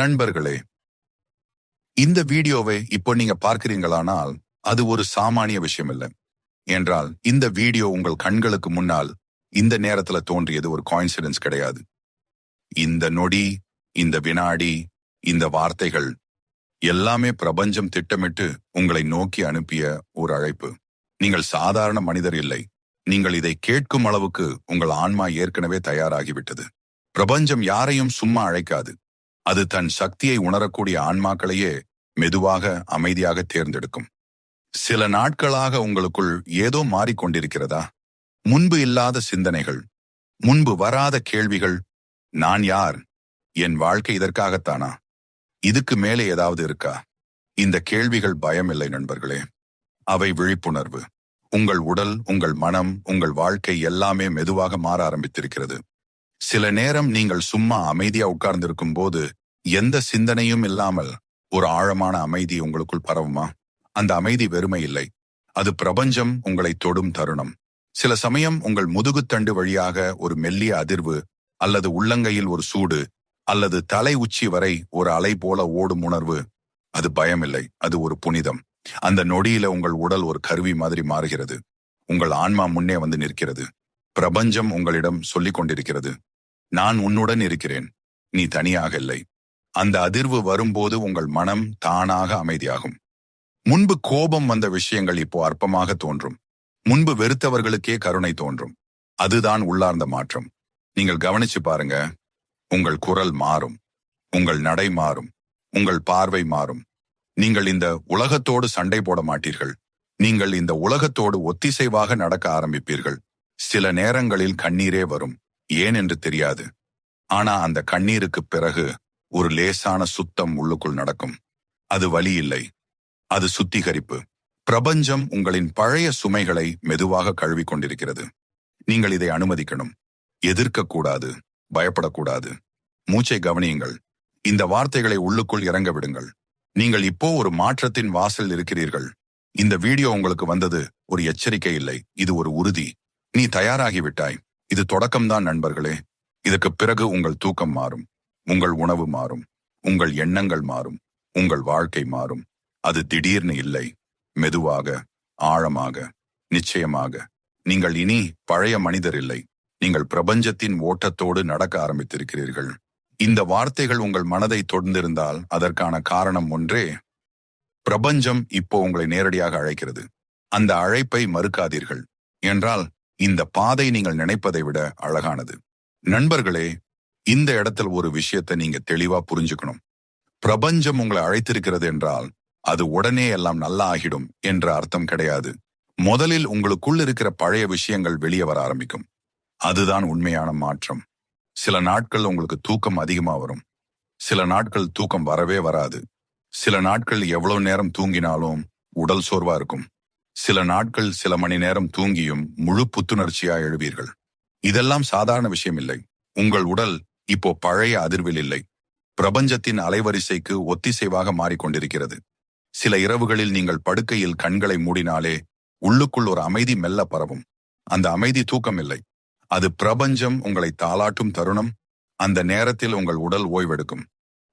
நண்பர்களே இந்த வீடியோவை இப்போ நீங்க பார்க்கிறீங்களானால் அது ஒரு சாமானிய விஷயம் இல்லை என்றால் இந்த வீடியோ உங்கள் கண்களுக்கு முன்னால் இந்த நேரத்துல தோன்றியது ஒரு காயின்சிடன்ஸ் கிடையாது. இந்த நொடி இந்த வினாடி இந்த வார்த்தைகள் எல்லாமே பிரபஞ்சம் திட்டமிட்டு உங்களை நோக்கி அனுப்பிய ஒரு அழைப்பு. நீங்கள் சாதாரண மனிதர் இல்லை. நீங்கள் இதை கேட்கும் அளவுக்கு உங்கள் ஆன்மா ஏற்கனவே தயாராகிவிட்டது. பிரபஞ்சம் யாரையும் சும்மா அழைக்காது. அது தன் சக்தியை உணரக்கூடிய ஆன்மாக்களையே மெதுவாக அமைதியாக தேர்ந்தெடுக்கும். சில நாட்களாக உங்களுக்குள் ஏதோ மாறிக்கொண்டிருக்கிறதா முன்பு இல்லாத சிந்தனைகள் முன்பு வராத கேள்விகள் நான் யார்? என் வாழ்க்கை இதற்காகத்தானா? இதுக்கு மேலே ஏதாவது இருக்கா? இந்த கேள்விகள் பயம் இல்லை நண்பர்களே. அவை விழிப்புணர்வு. உங்கள் உடல் உங்கள் மனம் உங்கள் வாழ்க்கை எல்லாமே மெதுவாக மாற ஆரம்பித்திருக்கிறது. சில நேரம் நீங்கள் சும்மா அமைதியா உட்கார்ந்திருக்கும் போது எந்த சிந்தனையும் இல்லாமல் ஒரு ஆழமான அமைதி உங்களுக்குள் பரவுமா? அந்த அமைதி வெறுமை இல்லை. அது பிரபஞ்சம் உங்களை தொடும் தருணம். சில சமயம் உங்கள் முதுகுத்தண்டு வழியாக ஒரு மெல்லிய அதிர்வு அல்லது உள்ளங்கையில் ஒரு சூடு அல்லது தலை உச்சி வரை ஒரு அலை போல ஓடும் உணர்வு. அது பயமில்லை. அது ஒரு புனிதம். அந்த நொடியில உங்கள் உடல் ஒரு கருவி மாதிரி மாறுகிறது. உங்கள் ஆன்மா முன்னே வந்து நிற்கிறது. பிரபஞ்சம் உங்களிடம் சொல்லிக் கொண்டிருக்கிறது. நான் உன்னுடன் இருக்கிறேன். நீ தனியாக இல்லை. அந்த அதிர்வு வரும்போது உங்கள் மனம் தானாக அமைதியாகும். முன்பு கோபம் வந்த விஷயங்கள் இப்போ அற்பமாக தோன்றும். முன்பு வெறுத்தவர்களுக்கே கருணை தோன்றும். அதுதான் உள்ளார்ந்த மாற்றம். நீங்கள் கவனிச்சு பாருங்க. உங்கள் குரல் மாறும். உங்கள் நடை மாறும். உங்கள் பார்வை மாறும். நீங்கள் இந்த உலகத்தோடு சண்டை போட மாட்டீர்கள். நீங்கள் இந்த உலகத்தோடு ஒத்திசைவாக நடக்க ஆரம்பிப்பீர்கள். சில நேரங்களில் கண்ணீரே வரும். ஏன் என்று தெரியாது. ஆனா அந்த கண்ணீருக்கு பிறகு ஒரு லேசான சுத்தம் உள்ளுக்குள் நடக்கும். அது வழி இல்லை அது சுத்திகரிப்பு. பிரபஞ்சம் உங்களின் பழைய சுமைகளை மெதுவாக கழுவி கொண்டிருக்கிறது. நீங்கள் இதை அனுமதிக்கணும். எதிர்க்கக்கூடாது. பயப்படக்கூடாது. மூச்சை கவனியுங்கள். இந்த வார்த்தைகளை உள்ளுக்குள் இறங்க விடுங்கள். நீங்கள் இப்போ ஒரு மாற்றத்தின் வாசல் இருக்கிறீர்கள். இந்த வீடியோ உங்களுக்கு வந்தது ஒரு எச்சரிக்கை இல்லை. இது ஒரு உறுதி. நீ தயாராகிவிட்டாய் இது தொடக்கம்தான் நண்பர்களே. இதற்கு பிறகு உங்கள் தூக்கம் மாறும். உங்கள் உணவு மாறும் உங்கள் எண்ணங்கள் மாறும் உங்கள் வாழ்க்கை மாறும். அது திடீர்னு இல்லை. மெதுவாக ஆழமாக நிச்சயமாக. நீங்கள் இனி பழைய மனிதர் இல்லை. நீங்கள் பிரபஞ்சத்தின் ஓட்டத்தோடு நடக்க ஆரம்பித்திருக்கிறீர்கள். இந்த வார்த்தைகள் உங்கள் மனதை தொடர்ந்திருந்தால் அதற்கான காரணம் ஒன்றே பிரபஞ்சம் இப்போ உங்களை நேரடியாக அழைக்கிறது. அந்த அழைப்பை மறுக்காதீர்கள். என்றால் இந்த பாதை நீங்கள் நினைப்பதை விட அழகானது. நண்பர்களே இந்த இடத்தில் ஒரு விஷயத்தை நீங்க தெளிவா புரிஞ்சுக்கணும். பிரபஞ்சம் உங்களை அழைத்திருக்கிறது என்றால் அது உடனே எல்லாம் நல்லா ஆகிடும் என்ற அர்த்தம் கிடையாது. முதலில் உங்களுக்குள் இருக்கிற பழைய விஷயங்கள் வெளியே வர ஆரம்பிக்கும். அதுதான் உண்மையான மாற்றம். சில நாட்கள் உங்களுக்கு தூக்கம் அதிகமா வரும். சில நாட்கள் தூக்கம் வரவே வராது. சில நாட்கள் எவ்வளவு நேரம் தூங்கினாலும் உடல் சோர்வா இருக்கும். சில நாட்கள் சில மணி நேரம் தூங்கியும் முழு புத்துணர்ச்சியா எழுவீர்கள். இதெல்லாம் சாதாரண விஷயம் இல்லை. உங்கள் உடல் இப்போ பழைய அதிர்வில் இல்லை. பிரபஞ்சத்தின் அலைவரிசைக்கு ஒத்திசைவாக மாறிக்கொண்டிருக்கிறது. சில இரவுகளில் நீங்கள் படுக்கையில் கண்களை மூடினாலே உள்ளுக்குள் ஒரு அமைதி மெல்ல பரவும். அந்த அமைதி தூக்கமில்லை. அது பிரபஞ்சம் உங்களை தாளாட்டும் தருணம். அந்த நேரத்தில் உங்கள் உடல் ஓய்வெடுக்கும்.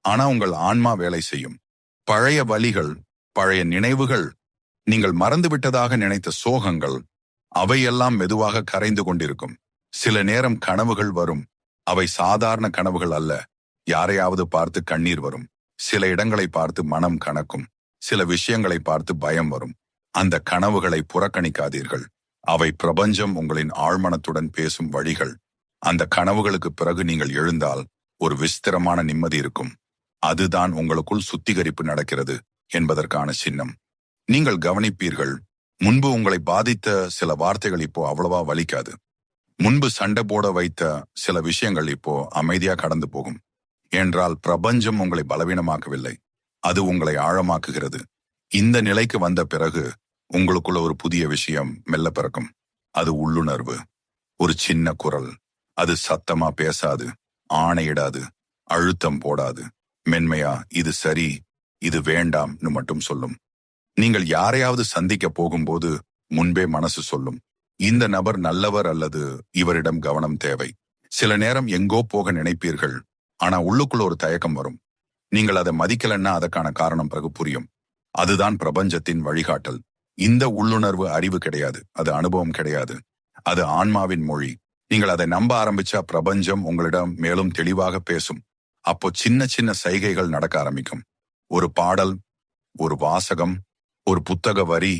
ஆனா உங்கள் ஆன்மா வேலை செய்யும். பழைய வழிகள் பழைய நினைவுகள் நீங்கள் மறந்துவிட்டதாக நினைத்த சோகங்கள் அவையெல்லாம் மெதுவாக கரைந்து கொண்டிருக்கும். சில நேரம் கனவுகள் வரும். அவை சாதாரண கனவுகள் அல்ல. யாரையாவது பார்த்து கண்ணீர் வரும். சில இடங்களை பார்த்து மனம் கணக்கும் சில விஷயங்களை பார்த்து பயம் வரும். அந்த கனவுகளை புறக்கணிக்காதீர்கள். அவை பிரபஞ்சம் உங்களின் ஆழ்மனத்துடன் பேசும் வழிகள். அந்த கனவுகளுக்கு பிறகு நீங்கள் எழுந்தால் ஒரு விஸ்திரமான நிம்மதி இருக்கும். அதுதான் உங்களுக்குள் சுத்திகரிப்பு நடக்கிறது என்பதற்கான சின்னம். நீங்கள் கவனிப்பீர்கள். முன்பு உங்களை பாதித்த சில வார்த்தைகள் இப்போ அவ்வளவா வலிக்காது. முன்பு சண்டை போட வைத்த சில விஷயங்கள் இப்போ அமைதியா கடந்து போகும். என்றால் பிரபஞ்சம் உங்களை பலவீனமாக்கவில்லை. அது உங்களை ஆழமாக்குகிறது. இந்த நிலைக்கு வந்த பிறகு உங்களுக்குள்ள ஒரு புதிய விஷயம் மெல்ல பிறக்கும். அது உள்ளுணர்வு. ஒரு சின்ன குரல். அது சத்தமா பேசாது. ஆணையிடாது. அழுத்தம் போடாது. மென்மையா இது சரி. இது வேண்டாம்னு மட்டும் சொல்லும். நீங்கள் யாரையாவது சந்திக்க போகும்போது முன்பே மனசு சொல்லும். இந்த நபர் நல்லவர் அல்லது இவரிடம் கவனம் தேவை. சில நேரம் எங்கோ போக நினைப்பீர்கள். ஆனா உள்ளுக்குள்ள ஒரு தயக்கம் வரும். நீங்கள் அதை மதிக்கலன்னா அதற்கான காரணம் பிறகு புரியும். அதுதான் பிரபஞ்சத்தின் வழிகாட்டல். இந்த உள்ளுணர்வு அறிவு கிடையாது. அது அனுபவம் கிடையாது. அது ஆன்மாவின் மொழி. நீங்கள் அதை நம்ப ஆரம்பிச்சா பிரபஞ்சம் உங்களிடம் மேலும் தெளிவாக பேசும். அப்போ சின்ன சின்ன சைகைகள் நடக்க ஆரம்பிக்கும். ஒரு பாடல் ஒரு வாசகம் ஒரு புத்தக வரி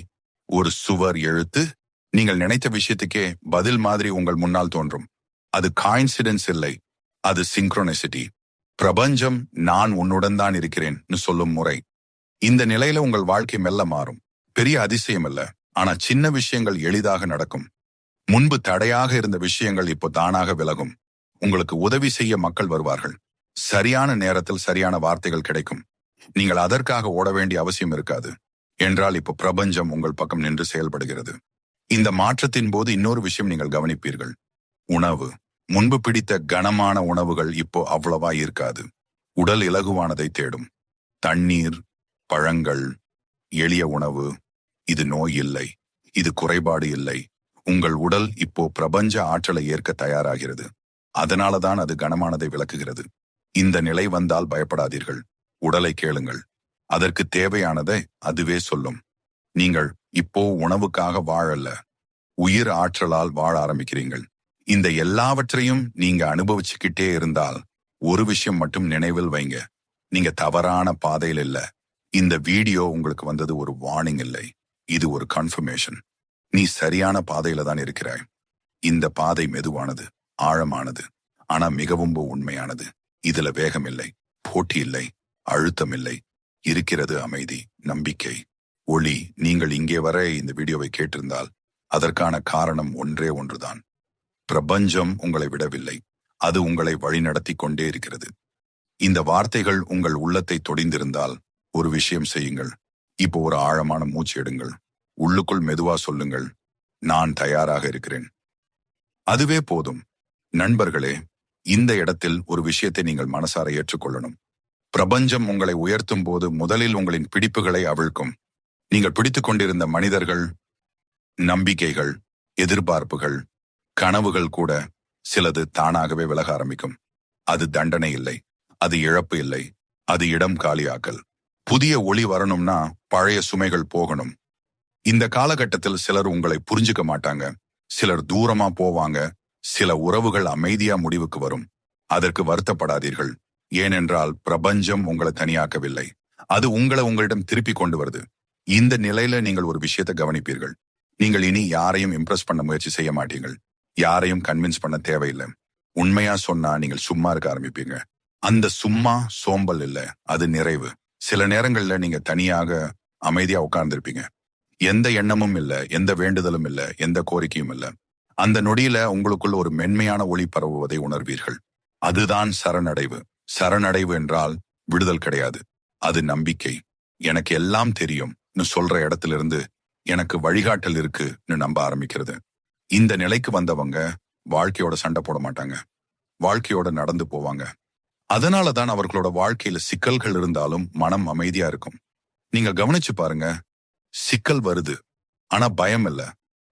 ஒரு சுவர் எழுத்து நீங்கள் நினைத்த விஷயத்துக்கே பதில் மாதிரி உங்கள் முன்னால் தோன்றும். அது காயின்சிடன்ஸ் இல்லை. அது சிங்க்ரோனிசிட்டி பிரபஞ்சம் நான் உன்னுடன் தான் இருக்கிறேன்னு சொல்லும் முறை. இந்த நிலையில உங்கள் வாழ்க்கை மெல்ல மாறும். பெரிய அதிசயம் இல்ல. ஆனா சின்ன விஷயங்கள் எளிதாக நடக்கும். முன்பு தடையாக இருந்த விஷயங்கள் இப்போ தானாக விலகும். உங்களுக்கு உதவி செய்ய மக்கள் வருவார்கள். சரியான நேரத்தில் சரியான வார்த்தைகள் கிடைக்கும். நீங்கள் அதற்காக ஓட வேண்டிய அவசியம் இருக்காது. என்றால் இப்போ பிரபஞ்சம் உங்கள் பக்கம் நின்று செயல்படுகிறது. இந்த மாற்றத்தின் போது இன்னொரு விஷயம் நீங்கள் கவனிப்பீர்கள். உணவு. முன்பு பிடித்த கனமான உணவுகள் இப்போ அவ்வளவா இருக்காது. உடல் இலகுவானதை தேடும். தண்ணீர் பழங்கள் எளிய உணவு. இது நோய் இல்லை. இது குறைபாடு இல்லை. உங்கள் உடல் இப்போ பிரபஞ்ச ஆற்றலை ஏற்க தயாராகிறது. அதனாலதான் அது கனமானதை விளக்குகிறது. இந்த நிலை வந்தால் பயப்படாதீர்கள். உடலை கேளுங்கள். அதற்கு தேவையானதை அதுவே சொல்லும். நீங்கள் இப்போ உணவுக்காக வாழல்ல உயிர் ஆற்றலால் வாழ ஆரம்பிக்கிறீங்கள் இந்த எல்லாவற்றையும் நீங்க அனுபவிச்சுக்கிட்டே இருந்தால் ஒரு விஷயம் மட்டும் நினைவில் வைங்க. நீங்க தவறான பாதையில் இல்ல. இந்த வீடியோ உங்களுக்கு வந்தது ஒரு வார்னிங் இல்லை. இது ஒரு கன்ஃபர்மேஷன் நீ சரியான பாதையில தான் இருக்கிறாய். இந்த பாதை மெதுவானது ஆழமானது ஆனா மிகவும் உண்மையானது. இதுல வேகம் இல்லை போட்டி இல்லை அழுத்தம் இல்லை. இருக்கிறது அமைதி நம்பிக்கை. ஒளி. நீங்கள் இங்கே வர இந்த வீடியோவை கேட்டிருந்தால் அதற்கான காரணம் ஒன்றே ஒன்றுதான். பிரபஞ்சம் உங்களை விடவில்லை. அது உங்களை வழிநடத்தி கொண்டே இருக்கிறது. இந்த வார்த்தைகள் உங்கள் உள்ளத்தை தொடிந்திருந்தால் ஒரு விஷயம் செய்யுங்கள். இப்போ ஒரு ஆழமான மூச்சு எடுங்கள். உள்ளுக்குள் மெதுவா சொல்லுங்கள். நான் தயாராக இருக்கிறேன். அதுவே போதும். நண்பர்களே இந்த இடத்தில் ஒரு விஷயத்தை நீங்கள் மனசார ஏற்றுக்கொள்ளணும். பிரபஞ்சம் உங்களை உயர்த்தும் போது முதலில் உங்களின் பிடிப்புகளை அவிழ்க்கும். நீங்கள் பிடித்துக் கொண்டிருந்த மனிதர்கள் நம்பிக்கைகள் எதிர்பார்ப்புகள் கனவுகள் கூட சிலது தானாகவே விலக ஆரம்பிக்கும். அது தண்டனை இல்லை அது இழப்பு இல்லை அது இடம் காலியாக்கல். புதிய ஒளி வரணும்னா பழைய சுமைகள் போகணும். இந்த காலகட்டத்தில் சிலர் உங்களை புரிஞ்சுக்க மாட்டாங்க. சிலர் தூரமா போவாங்க. சில உறவுகள் அமைதியா முடிவுக்கு வரும். அதற்கு வருத்தப்படாதீர்கள். ஏனென்றால் பிரபஞ்சம் உங்களை தனியாக்கவில்லை. அது உங்களை உங்களிடம் திருப்பி கொண்டு வருது. இந்த நிலையில நீங்கள் ஒரு விஷயத்தை கவனிப்பீர்கள். நீங்கள் இனி யாரையும் இம்ப்ரெஸ் பண்ண முயற்சி செய்ய மாட்டீங்கள். யாரையும் கன்வின்ஸ் பண்ண தேவையில்லை. உண்மையா சொன்னா நீங்கள் சும்மா இருக்க ஆரம்பிப்பீங்க. அந்த சும்மா சோம்பல் இல்ல. அது நிறைவு. சில நேரங்கள்ல நீங்க தனியாக அமைதியா உட்கார்ந்துருப்பீங்க. எந்த எண்ணமும் இல்ல. எந்த வேண்டுதலும் இல்ல. எந்த கோரிக்கையும் இல்ல. அந்த நொடியில உங்களுக்குள்ள ஒரு மென்மையான ஒளி பரவுவதை உணர்வீர்கள். அதுதான் சரணடைவு. சரணடைவு என்றால் விடுதல் கிடையாது. அது நம்பிக்கை. எனக்கு எல்லாம் தெரியும். சொல்ற இடத்திலிருந்து எனக்கு வழிகாட்டல் இருக்குன்னு நம்ப ஆரம்பிக்கிறது. இந்த நிலைக்கு வந்தவங்க வாழ்க்கையோட சண்டை போட மாட்டாங்க. வாழ்க்கையோட நடந்து போவாங்க. அதனால தான் அவர்களோட வாழ்க்கையில சிக்கல்கள் இருந்தாலும் மனம் அமைதியா இருக்கும். நீங்க கவனிச்சு பாருங்க. சிக்கல் வருது. ஆனா பயம் இல்ல.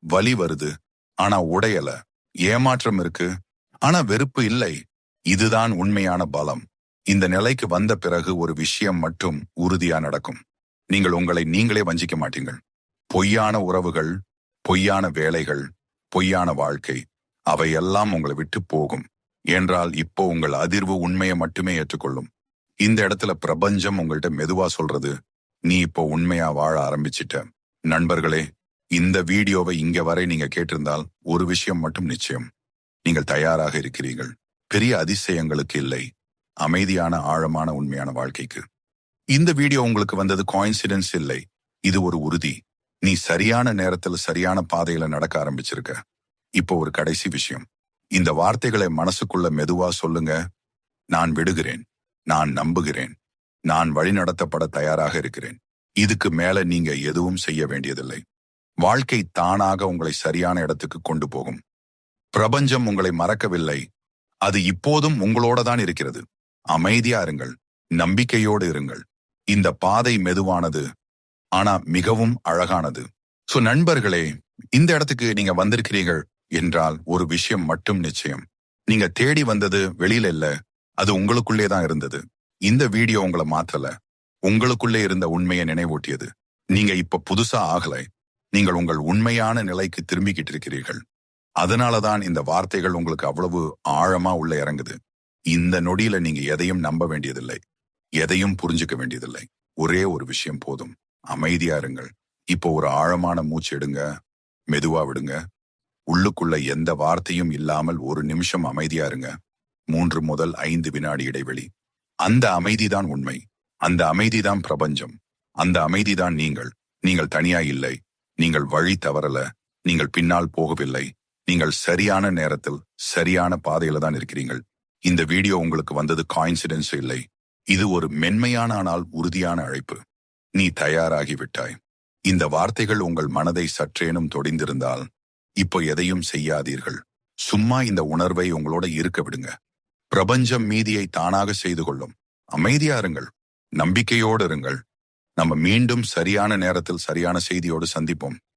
வலி வருது. ஆனா உடையல. ஏமாற்றம் இருக்கு. ஆனா வெறுப்பு இல்லை. இதுதான் உண்மையான பலம். இந்த நிலைக்கு வந்த பிறகு ஒரு விஷயம் மட்டும் உறுதியா நடக்கும். நீங்கள் உங்களை நீங்களே வஞ்சிக்க மாட்டீங்கள் பொய்யான உறவுகள் பொய்யான வேலைகள் பொய்யான வாழ்க்கை அவையெல்லாம் உங்களை விட்டு போகும். என்றால் இப்போ உங்கள் அதிர்வு உண்மையை மட்டுமே ஏற்றுக்கொள்ளும். இந்த இடத்துல பிரபஞ்சம் உங்கள்கிட்ட மெதுவா சொல்றது நீ இப்போ உண்மையா வாழ ஆரம்பிச்சிட்ட. நண்பர்களே இந்த வீடியோவை இங்க வரை நீங்க கேட்டிருந்தால் ஒரு விஷயம் மட்டும் நிச்சயம். நீங்கள் தயாராக இருக்கிறீர்கள். பெரிய அதிசயங்களுக்கு இல்லை. அமைதியான ஆழமான உண்மையான வாழ்க்கைக்கு. இந்த வீடியோ உங்களுக்கு வந்தது காயின்சிடன்ஸ் இல்லை. இது ஒரு உறுதி. நீ சரியான நேரத்துல சரியான பாதையில நடக்க ஆரம்பிச்சிருக்க. இப்போ ஒரு கடைசி விஷயம். இந்த வார்த்தைகளை மனசுக்குள்ள மெதுவா சொல்லுங்க. நான் விடுகிறேன். நான் நம்புகிறேன். நான் வழிநடத்தப்பட தயாராக இருக்கிறேன். இதுக்கு மேல நீங்க எதுவும் செய்ய வேண்டியதில்லை. வாழ்க்கை தானாக உங்களை சரியான இடத்துக்கு கொண்டு போகும். பிரபஞ்சம் உங்களை மறக்கவில்லை. அது இப்போதும் உங்களோட தான் இருக்கிறது. அமைதியா இருங்கள். நம்பிக்கையோடு இருங்கள். இந்த பாதை மெதுவானது ஆனா மிகவும் அழகானது. சோ நண்பர்களே இந்த இடத்துக்கு நீங்க வந்திருக்கிறீர்கள் என்றால் ஒரு விஷயம் மட்டும் நிச்சயம். நீங்க தேடி வந்தது வெளியில இல்ல அது உங்களுக்குள்ளே தான் இருந்தது. இந்த வீடியோ உங்களை மாத்தல. உங்களுக்குள்ளே இருந்த உண்மையை நினைவூட்டியது. நீங்க இப்ப புதுசா ஆகலை. நீங்கள் உங்கள் உண்மையான நிலைக்கு திரும்பிக்கிட்டு இருக்கிறீர்கள். அதனாலதான் இந்த வார்த்தைகள் உங்களுக்கு அவ்வளவு ஆழமா உள்ள இறங்குது. இந்த நொடியில நீங்க எதையும் நம்ப வேண்டியதில்லை. எதையும் புரிஞ்சுக்க வேண்டியதில்லை. ஒரே ஒரு விஷயம் போதும். அமைதியா இருங்கள். இப்போ ஒரு ஆழமான மூச்சு எடுங்க. மெதுவா விடுங்க. உள்ளுக்குள்ள எந்த வார்த்தையும் இல்லாமல் ஒரு நிமிஷம் அமைதியா இருங்க. மூன்று முதல் ஐந்து வினாடி இடைவெளி. அந்த அமைதிதான் உண்மை. அந்த அமைதிதான் பிரபஞ்சம். அந்த அமைதிதான் நீங்கள். நீங்கள் தனியா இல்லை. நீங்கள் வழி தவறல. நீங்கள் பின்னால் போகவில்லை. நீங்கள் சரியான நேரத்தில் சரியான பாதையில தான் இருக்கிறீர்கள். இந்த வீடியோ உங்களுக்கு வந்தது காயின்சிடென்ஸ் இல்லை. இது ஒரு மென்மையான ஆனால் உறுதியான அழைப்பு. நீ தயாராகிவிட்டாய் இந்த வார்த்தைகள் உங்கள் மனதை சற்றேனும் தொடிந்திருந்தால் இப்போ எதையும் செய்யாதீர்கள். சும்மா இந்த உணர்வை உங்களோட இருக்க விடுங்க. பிரபஞ்சம் மீதியை தானாக செய்து கொள்ளும். அமைதியா இருங்கள். நம்பிக்கையோடு இருங்கள். நம்ம மீண்டும் சரியான நேரத்தில் சரியான செய்தியோடு சந்திப்போம்.